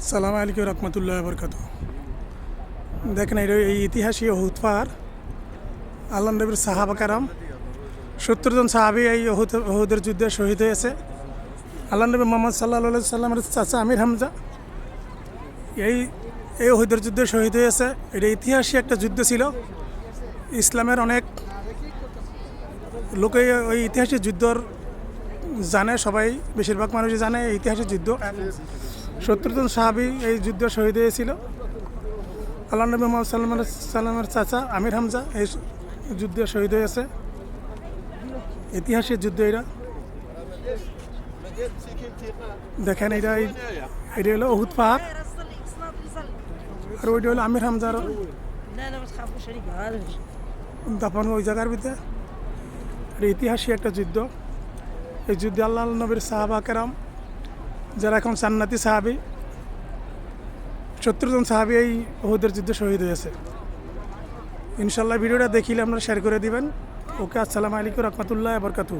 আসসালামু আলাইকুম রহমতুল্লাহ বরকাত দেখেন এটা এই ইতিহাসী অহুদ পাহাড় আল্লাহ নবীর সাহাবা কারাম, সত্তর জন সাহাবি এই অহুদের যুদ্ধে শহীদ হয়েছে। আল্লাহ নবী মোহাম্মদ সাল্লাহ সাল্লামের চাচা আমির হামজা, এই এই অহুদের যুদ্ধে শহীদ হয়েছে। এটা ইতিহাসী একটা যুদ্ধ ছিল। ইসলামের অনেক লোকে ওই ইতিহাসী যুদ্ধর জানে, সবাই বেশিরভাগ মানুষই জানে ইতিহাসের যুদ্ধ। সত্তর জন সাহাবি এই যুদ্ধ শহীদ হয়েছিল। আল্লাহ নবী মোহাম্মদ সাল্লামের সাল্লামের চাচা আমির হামজা এই যুদ্ধে শহীদ হয়েছে। ইতিহাসের যুদ্ধ এরা। দেখেন, এটা এটা হলো অহুত পাহাড়। আর ওইটা হলো আমির হামজার দাফন ওই জায়গার ভিতরে। আর ইতিহাসী একটা যুদ্ধ। এই যুদ্ধে আল্লাহ নবীর সাহাবা কেরাম যারা এখন সান্নাতি সাহাবি সত্তরজন সাহাবি এই ওহুদের যুদ্ধে শহীদ হয়েছে। ইনশাল্লাহ ভিডিওটা দেখিলে আপনারা শেয়ার করে দিবেন। ওকে, আসসালামু আলাইকুম রহমতুল্লাহ বরকাতু